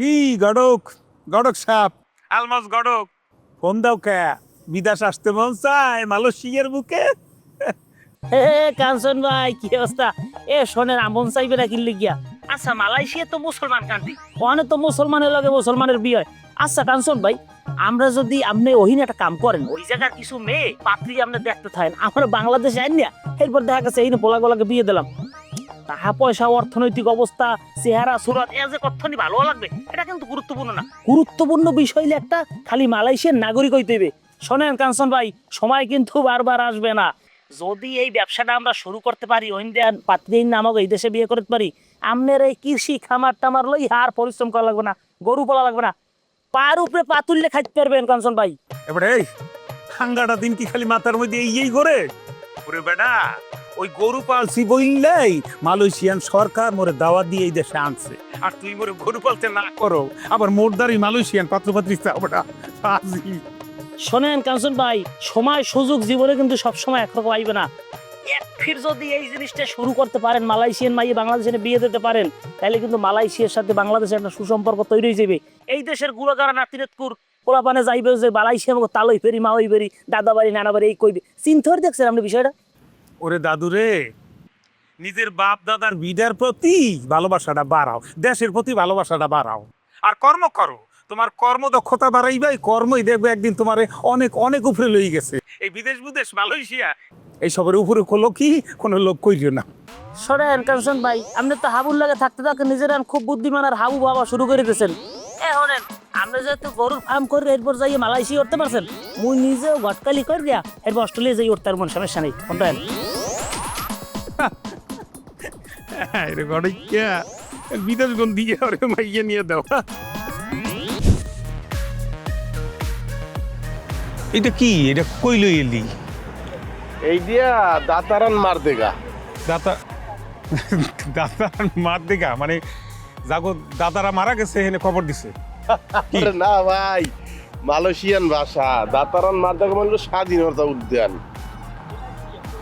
কি গড়ক? গড়ক সাপ। আলমাস গড়ক। ফোন দাও কে? বিদেশ আসতে মন চায় মালয়েশিয়ার বুকে? হে কাঞ্চন ভাই কি অবস্থা? এ শোনেন আমন চাইবে না কিনলে গিয়া আচ্ছা মালয়েশিয়া তো মুসলমান কান্ট্রি ওখানে তো মুসলমানের লগে মুসলমানের বিয়ে হয়। আচ্ছা কাঞ্চন ভাই আমরা যদি আপনি ওহিনে একটা কাম করেন ওই জায়গার কিছু মেয়ে পাত্রী আপনি দেখতে থাকেন আমরা বাংলাদেশে আইন না এরপর দেখা গেছে এই পোলা গোলাকে বিয়ে দিলাম। টাকা পয়সা, অর্থনৈতিক অবস্থা, চেহারা, সুরত, এ যে কতখানি ভালো লাগবে, এটা কিন্তু গুরুত্বপূর্ণ না। গুরুত্বপূর্ণ বিষয় হলে একটা খালি মালয়েশিয়ার নাগরিক হইতে হবে। শোনেন কাঞ্চন ভাই, সময় কিন্তু বারবার আসবে না। যদি এই ব্যবসাটা আমরা শুরু করতে পারি, ইন্ডিয়ান পাত্রীন নামক এই দেশে বিয়ে করতে পারি, আমনের এই কৃষি খামার টামার লই আর পরিশ্রম করা লাগবে না, গরু পালা লাগবে না। পার উপরে পাতুললে খাইতে পারবেন কাঞ্চন ভাই। এবারে এই হাঙ্গাটা দিন কি খালি মাথার মধ্যে এই এই করে ওরে বেটা ওই গরু পালছি বইলেই মালয়েশিয়ান সরকার মোরে দাওয়াত দিয়ে এই দেশে আনছে। আর তুই মোরে গরু পালতে না করো, আবার মোরদারি মালয়েশিয়ান পাত্রপাত্রী চাও ফাজিল। শোনেন কাঞ্চন ভাই, সময়, সুযোগ, জীবনে কিন্তু সবসময় একরকম আইবে না। ফির যদি এই জিনিসটা শুরু করতে পারেন, মালয়েশিয়ান মাইয়ে বাংলাদেশে বিয়ে দিতে পারেন তাহলে কিন্তু মালয়েশিয়ার সাথে বাংলাদেশের একটা সুসম্পর্ক তৈরি হয়ে যাবে। এই দেশের গুড়াগাড়া নাতিনেতকুর, পোলাপানে যাইবে যে মালয়েশিয়া তালই ফেরি মাওই ফেরি দাদা বাড়ি নানা বাড়ি এই কইবে। চিন্তা দেখছেন আপনি বিষয়টা? ওরে দাদু রে, নিজের বাপ দাদার বিডার প্রতি ভালোবাসাটা বাড়াও, দেশের প্রতি ভালোবাসাটা বাড়াও। আর কর্ম করো, তোমার কর্মদক্ষতা বাড়াইবাই, কর্মই দেখবে একদিন তোমারে অনেক অনেক উপরে লই গেছে। এই বিদেশ বিদেশ মালয়েশিয়া, এই সবের উপরে হলো কি, কোনো লোক কইরিও না। শোনেন কাঞ্চন ভাই, আপনি তো হাবুর লাগে থাকতে থাকতে নিজের খুব বুদ্ধিমান আর হাবু বাবা শুরু করে দিয়েছেন। এ শোনেন আপনি যেহেতু গরুর ফার্ম করে এরপর যাই মালয়েশিয়া উঠতে পারছেন মুই নিজেও ঘটকালি করে দিয়া এরপর অস্ট্রেলিয়া যাই উঠতে পারব সমস্যা নেই কোনটা বিদেশ গন দিয়ে ওরে মাইয়ে নিয়ে দাও। এটা কি? এটা কই লই এলি? এই দিয়া দাতারান মার দেগা দাতা দাদা মার দেখা মানে জাগো দাদারা মারা গেছে এনে খবর দিছে। না ভাই মালয়েশিয়ান ভাষা দাতারান মার দেগা মানে স্বাধীনতা উদ্যান।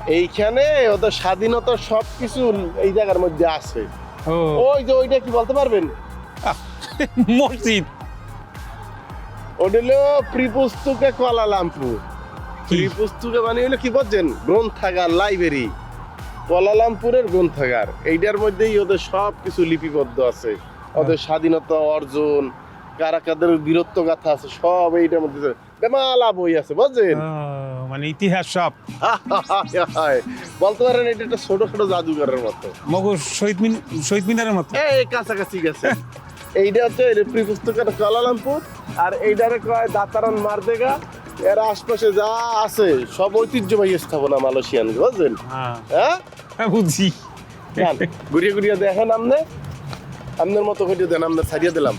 এইখানে ওদের স্বাধীনতা সবকিছু এই জায়গার মধ্যে আছে। ওই যে ওইটা কি বলতে পারবেন? মসজিদ। ওটা হলো প্রিপুস্তুকে কোয়ালালামপুর কি? প্রিপুস্তুকে মানে হলো কি বলছেন? গ্রন্থাগার লাইব্রেরি। কোয়ালালামপুরের গ্রন্থাগার। এইটার মধ্যেই ওদের সব কিছু লিপিবদ্ধ আছে। ওদের স্বাধীনতা অর্জন কারা কাদের বীরত্ব গাথা আছে সব এইটার মধ্যে। বেমালা বই আছে বুঝছেন মানে ইতিহাস সব বলতে পারেন এটা একটা ছোট ছোট জাদুঘরের মতো মগর শহীদ মিন শহীদ মিনারের মতো এই কাছাকাছি গেছে এইটা হচ্ছে পুস্তকের কোয়ালালামপুর আর এইটারে কয় দাতারান মারদেগা এর আশপাশে যা আছে সব ঐতিহ্যবাহী স্থাপনা মালয়েশিয়ান বুঝলেন হ্যাঁ বুঝছি ঘুরিয়ে ঘুরিয়ে দেখেন আমনে আপনার মতো করে দেন আমরা ছাড়িয়ে দিলাম।